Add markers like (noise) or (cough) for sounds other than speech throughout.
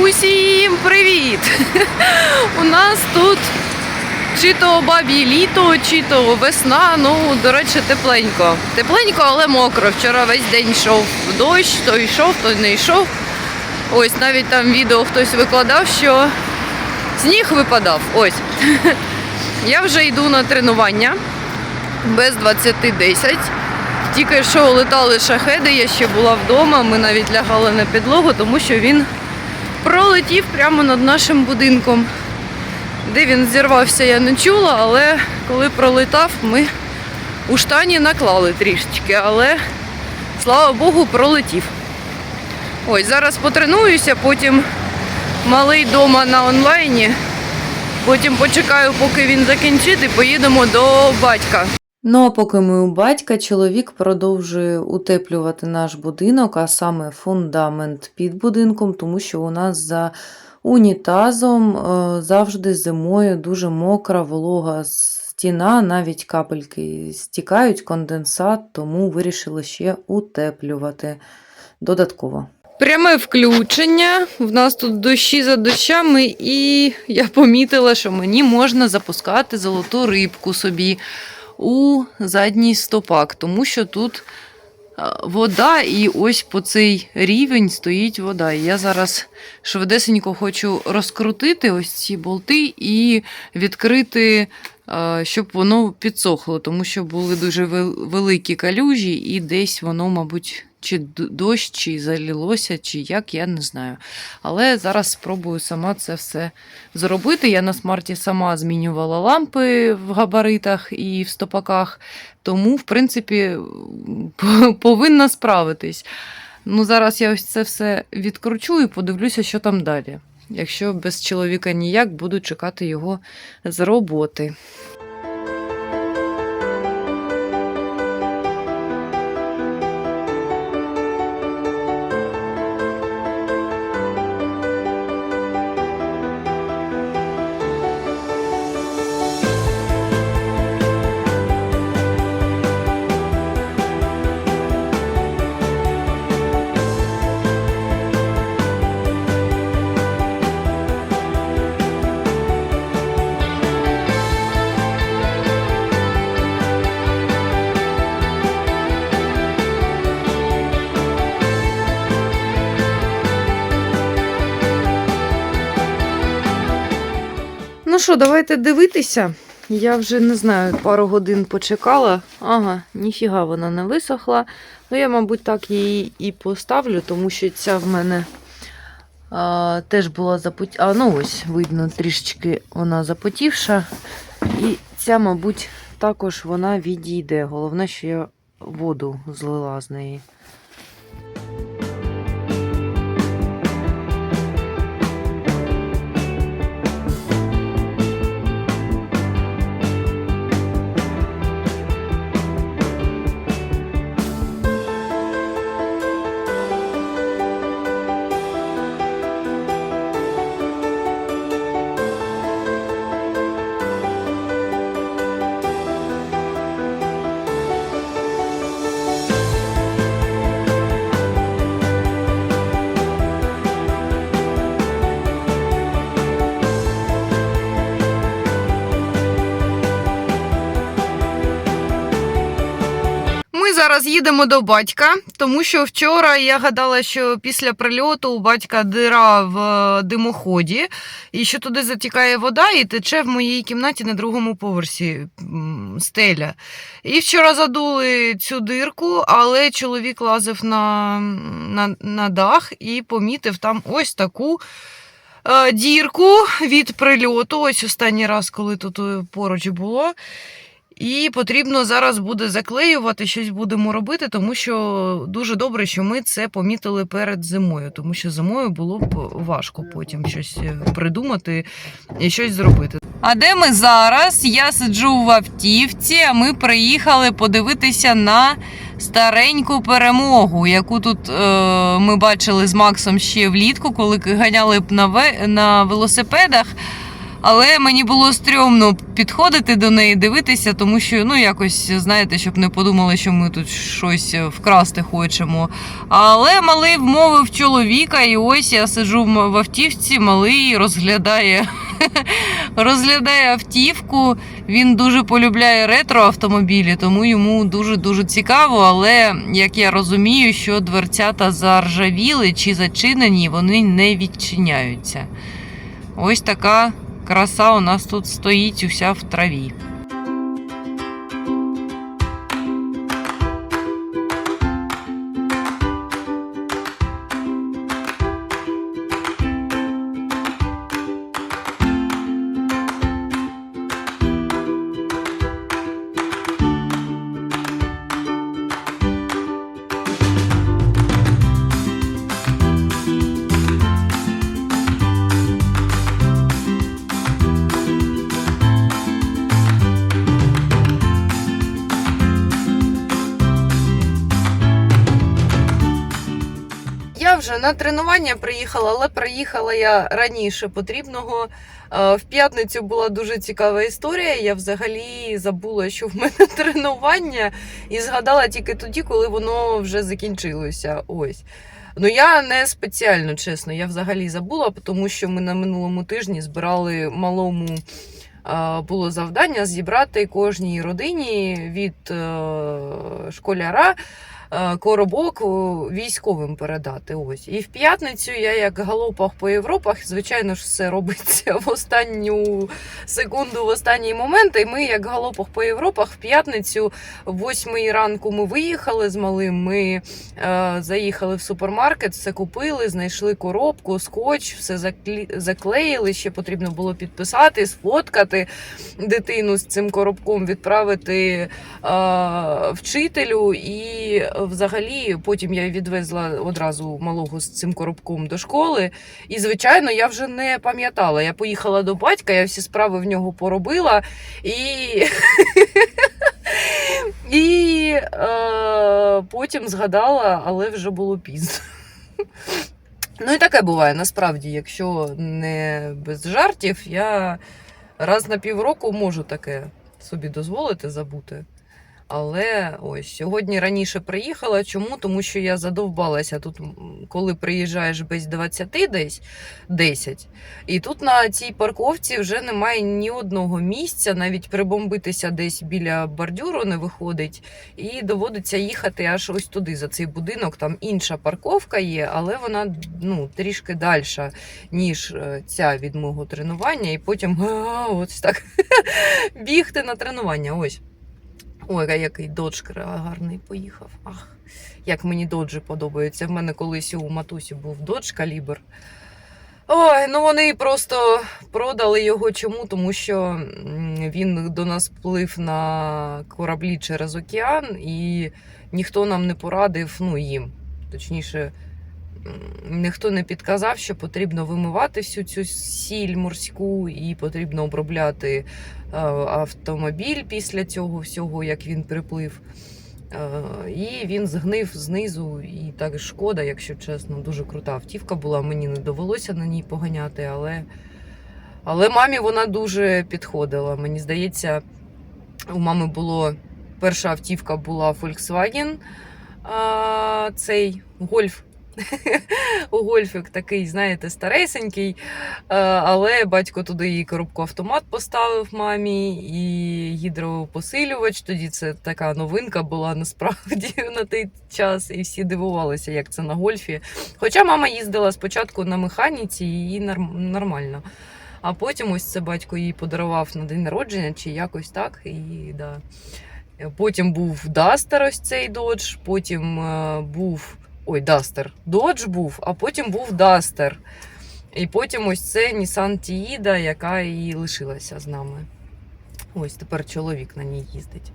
Усім привіт! У нас тут чи то бабі літо, чи то весна. Ну, до речі, тепленько. Тепленько, але мокро. Вчора весь день йшов дощ, то йшов, то не йшов. Ось навіть там відео хтось викладав, що сніг випадав. Ось. (laughs) Я вже йду на тренування без 20.10. Тільки що летали шахеди, я ще була вдома. Ми навіть лягали на підлогу, тому що він пролетів прямо над нашим будинком. Де він зірвався, я не чула, але коли пролетав, ми у штані наклали трішечки, але слава Богу, пролетів. Ось зараз потренуюся, потім малий дома на онлайні. Потім почекаю, поки він закінчить, і поїдемо до батька. Ну а поки ми у батька, чоловік продовжує утеплювати наш будинок, а саме фундамент під будинком, тому що у нас за унітазом е, завжди зимою дуже мокра, волога стіна, навіть капельки стікають, конденсат, тому вирішили ще утеплювати додатково. Пряме включення. В нас тут дощі за дощами, і я помітила, що мені можна запускати золоту рибку собі у задній стопак, тому що тут вода, і ось по цей рівень стоїть вода. І я зараз швидесенько хочу розкрутити ось ці болти і відкрити, щоб воно підсохло, тому що були дуже великі калюжі, і десь воно, мабуть, чи дощ, чи залілося, чи як, я не знаю. Але зараз спробую сама це все зробити. Я на смарті сама змінювала лампи в габаритах і в стопаках, тому, в принципі, повинна справитись. Ну, зараз я ось це все відкручу і подивлюся, що там далі. Якщо без чоловіка ніяк, буду чекати його з роботи. Що, давайте дивитися. Я вже не знаю, пару годин почекала. Ага, ніфіга вона не висохла. Ну, я, мабуть, так її і поставлю, тому що ця в мене а, теж була запот... А, ну ось, видно, трішечки вона запотівша. І ця, мабуть, також вона відійде. Головне, що я воду злила з неї. Зараз їдемо до батька, тому що вчора я гадала, що після прильоту у батька дира в е, димоході, і що туди затікає вода і тече в моїй кімнаті на другому поверсі стеля. І вчора задули цю дирку, але чоловік лазив на, на, на дах і помітив там ось таку. е, Дірку від прильоту, ось останній раз, коли тут е, поруч було. І потрібно зараз буде заклеювати, щось будемо робити, тому що дуже добре, що ми це помітили перед зимою, тому що зимою було б важко потім щось е, придумати і щось зробити. А де ми зараз? Я сиджу в автівці, а ми приїхали подивитися на стареньку перемогу, яку тут е, ми бачили з Максом ще влітку, коли ганяли б на, ве- на велосипедах. Але мені було стрьомно підходити до неї, дивитися, тому що, ну, якось, знаєте, щоб не подумали, що ми тут щось вкрасти хочемо. Але малий вмовив чоловіка, і ось я сиджу в автівці, малий розглядає, (laughs) розглядає автівку. Він дуже полюбляє ретро автомобілі, тому йому дуже дуже цікаво. Але як я розумію, що дверцята заржавіли чи зачинені, вони не відчиняються. Ось така краса у нас тут стоїть уся в траві. Вже на тренування приїхала, але приїхала я раніше потрібного. Е, В п'ятницю була дуже цікава історія. Я взагалі забула, що в мене (laughs) тренування, і згадала тільки тоді, коли воно вже закінчилося. Ось. Ну я не спеціально, чесно, я взагалі забула, тому що ми на минулому тижні збирали малому. е, Було завдання зібрати кожній родині від е, школяра коробок військовим передати. Ось. І в п'ятницю я, як галопах по Європах, звичайно ж, все робиться в останню секунду, в останній момент. І ми, як галопах по Європах, в п'ятницю, в восьмій ранку ми виїхали з малим. Ми е, заїхали в супермаркет, все купили, знайшли коробку, скотч, все заклі... заклеїли. Ще потрібно було підписати, сфоткати дитину з цим коробком, відправити е, вчителю. І е, взагалі потім я відвезла одразу малого з цим коробком до школи. І, звичайно, я вже не пам'ятала. Я поїхала до батька, я всі справи в нього поробила і. (laughs) І е, потім згадала, але вже було пізно. Ну і таке буває насправді, якщо не без жартів, я раз на півроку можу таке собі дозволити забути. Але ось сьогодні раніше приїхала. Чому? Тому що я задовбалася тут, коли приїжджаєш без 20 десь 10. І тут на цій парковці вже немає ні одного місця, навіть прибомбитися десь біля бордюру не виходить. І доводиться їхати аж ось туди, за цей будинок. Там інша парковка є, але вона ну, трішки далі, ніж е, ця від мого тренування. І потім (laughs) ось так (laughs) бігти на тренування. Ось. Ой, а який додж гарний поїхав. Ах, як мені доджі подобаються. В мене колись у матусі був додж калібр. Ой, ну вони просто продали його чому? Тому що він до нас плив на кораблі через океан, і ніхто нам не порадив, ну їм, точніше, ніхто не підказав, що потрібно вимивати всю цю сіль морську і потрібно обробляти автомобіль після цього всього, як він приплив. Е, І він згнив знизу, і так шкода, якщо чесно, дуже крута автівка була. Мені не довелося на ній поганяти, але, але мамі вона дуже підходила. Мені здається, у мами було перша автівка була Volkswagen, а, цей гольф. (laughs) Гольфик такий, знаєте, старесенький, Е, але батько туди і коробку автомат поставив мамі, і гідропосилювач. Тоді це така новинка була насправді (laughs) на той час, і всі дивувалися, як це на гольфі. Хоча мама їздила спочатку на механіці, і нормально. А потім ось це батько їй подарував на день народження, чи якось так. І, да. Потім був Дастер, ось цей додж, потім е, був. Ой, Дастер. Додж був, а потім був Дастер. І потім ось це Нісан Тіїда, яка і лишилася з нами. Ось тепер чоловік на ній їздить.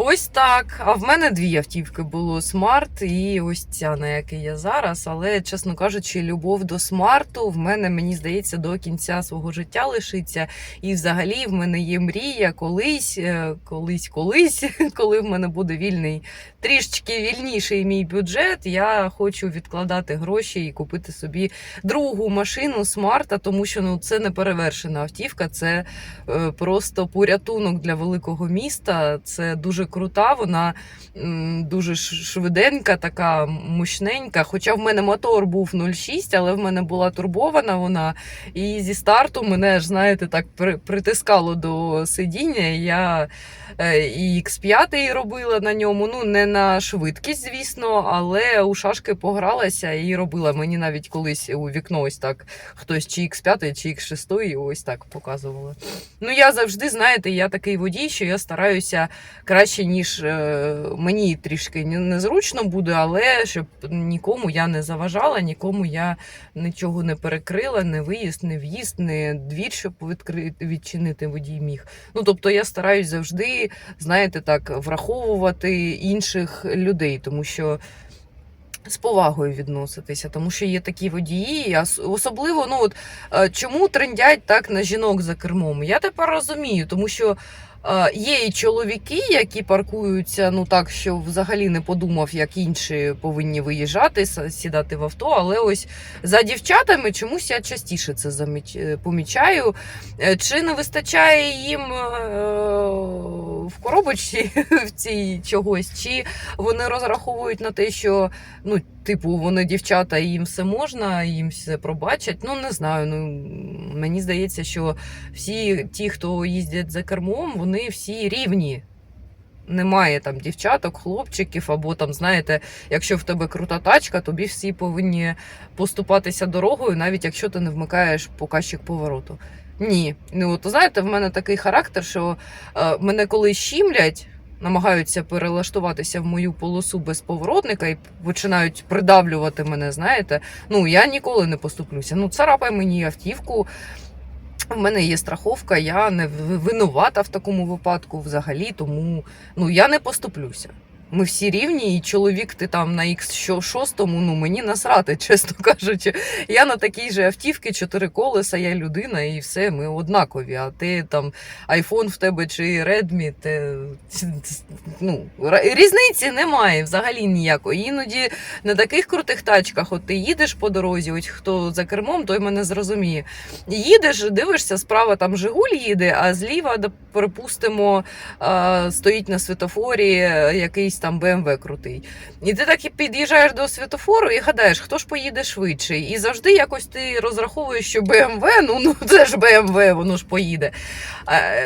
Ось так. А в мене дві автівки було смарт і ось ця, на якій я зараз. Але, чесно кажучи, любов до смарту в мене, мені здається, до кінця свого життя лишиться. І взагалі в мене є мрія колись, е, колись, колись, (laughs) коли в мене буде вільний, трішечки вільніший мій бюджет. Я хочу відкладати гроші і купити собі другу машину смарта, тому що ну це не перевершена автівка, це е, просто порятунок для великого міста. Це дуже крута, вона дуже швиденька, така мощненька. Хоча в мене мотор був 0,6, але в мене була турбована вона. І зі старту мене ж, знаєте, так при- притискало до сидіння. Я е, і X5 робила на ньому. Ну, не на швидкість, звісно, але у шашки погралася і робила. Мені навіть колись у вікно ось так хтось чи X5, чи X6, і ось так показували. Ну, я завжди, знаєте, я такий водій, що я стараюся краще, ніж е, мені трішки незручно буде, але щоб нікому я не заважала, нікому я нічого не перекрила, не виїзд, не в'їзд, не двір, щоб відкрити, відчинити водій міг. Ну, тобто я стараюсь завжди, знаєте, так, враховувати інших людей, тому що. З повагою відноситися, тому що є такі водії, особливо, ну от е, чому трендять так на жінок за кермом? Я тепер розумію, тому що є і чоловіки, які паркуються, ну так, що взагалі не подумав, як інші повинні виїжджати, сідати в авто. Але ось за дівчатами чомусь я частіше це е, помічаю. Е, Чи не вистачає їм е, в коробочці (laughs) в цій чогось, чи вони розраховують на те, що ну, типу, вони дівчата, їм все можна, їм все пробачать. Ну, не знаю. Ну мені здається, що всі ті, хто їздять за кермом, вони всі рівні. Немає там дівчаток, хлопчиків, або там, знаєте, якщо в тебе крута тачка, тобі всі повинні поступатися дорогою, навіть якщо ти не вмикаєш показчик повороту. Ні. Ну, от знаєте, в мене такий характер, що е, мене коли щімлять, намагаються перелаштуватися в мою полосу без поворотника і починають придавлювати мене, знаєте. Ну, я ніколи не поступлюся. Ну, царапай мені автівку. В мене є страховка, я не винувата в такому випадку взагалі, тому ну, я не поступлюся. Ми всі рівні, і чоловік ти там на X6, ну мені насрати, (laughs) чесно кажучи. Я на такій же автівці, чотири колеса, я людина, і все, ми однакові. А ти там айфон в тебе чи те, ну, різниці немає взагалі ніякої. Іноді на таких крутих тачках, от ти їдеш по дорозі, ось хто за кермом, той мене зрозуміє. Їдеш, дивишся, справа там Жигуль їде, а зліва, припустимо, стоїть на світофорі якийсь там БМВ крутий. І ти так і під'їжджаєш до світофору і гадаєш, хто ж поїде швидше. І завжди якось ти розраховуєш, що БМВ, ну, ну (laughs) це ж БМВ, воно ж поїде.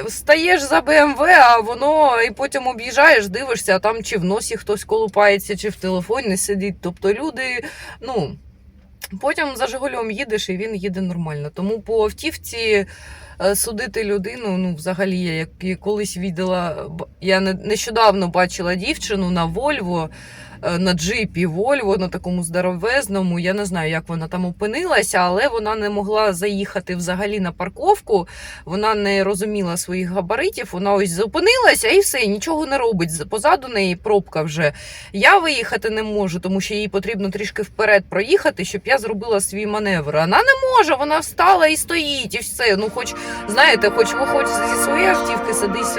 Стаєш за БМВ, а воно і потім об'їжджаєш, дивишся, а там чи в носі хтось колупається, чи в телефоні сидить. Тобто люди, ну. Потім за Жигулем їдеш, і він їде нормально. Тому по автівці е, судити людину, ну, взагалі, я як колись віддала, я не- нещодавно бачила дівчину на Вольво, на джипі Вольво, на такому здоровезному. Я не знаю, як вона там опинилася, але вона не могла заїхати взагалі на парковку. Вона не розуміла своїх габаритів. Вона ось зупинилася і все, нічого не робить. Позаду неї пробка вже. Я виїхати не можу, тому що їй потрібно трішки вперед проїхати, щоб я зробила свій маневр. Вона не може, вона встала і стоїть, і все. Ну, хоч знаєте, хоч виходь зі своєї автівки, садись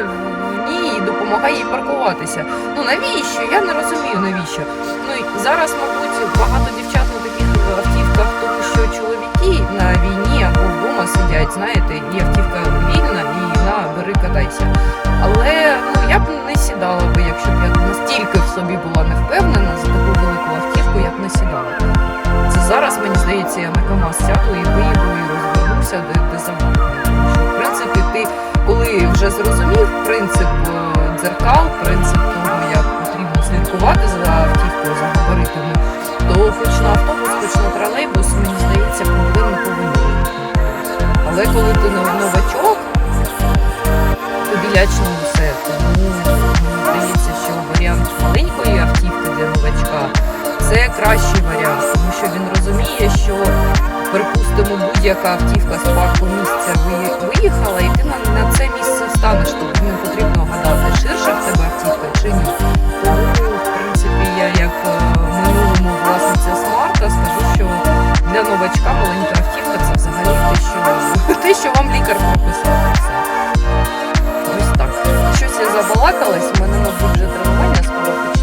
допомагай їй паркуватися. Ну навіщо? Я не розумію навіщо. Ну і зараз, мабуть, багато дівчат на таких автівках, тому що чоловіки на війні або вдома сидять, знаєте, і автівка вільна, і на бери катайся. Але ну я б не сідала би, якщо б я настільки в собі була не впевнена за таку велику автівку, я б не сідала. Це зараз мені здається, я на КАМАЗ сяду і виїду і розвернуся де, де завгодно. Тому що, в принципі, ти коли вже зрозумів принцип е, дзеркал, принцип того, як потрібно слідкувати за автівкою, за габаритами, то хоч на автобус, хоч на тролейбус, мені здається, проблем не повинні. Але коли ти нов- новачок, тобі лячно все. Тому здається, що варіант маленької автівки для новачка це кращий варіант, тому що він розуміє, що Припустимо, будь-яка автівка з парку місця виїхала, і ти на, це місце встанеш, тобі не потрібно гадати, ширше в тебе автівка чи ні. Тому, в принципі, я як е, минулому власниця смарта скажу, що для новачка маленька автівка це взагалі те, що те, що вам лікар прописав. Ось так. Щось я забалакалась, в мене мабуть вже тренування скоро почне.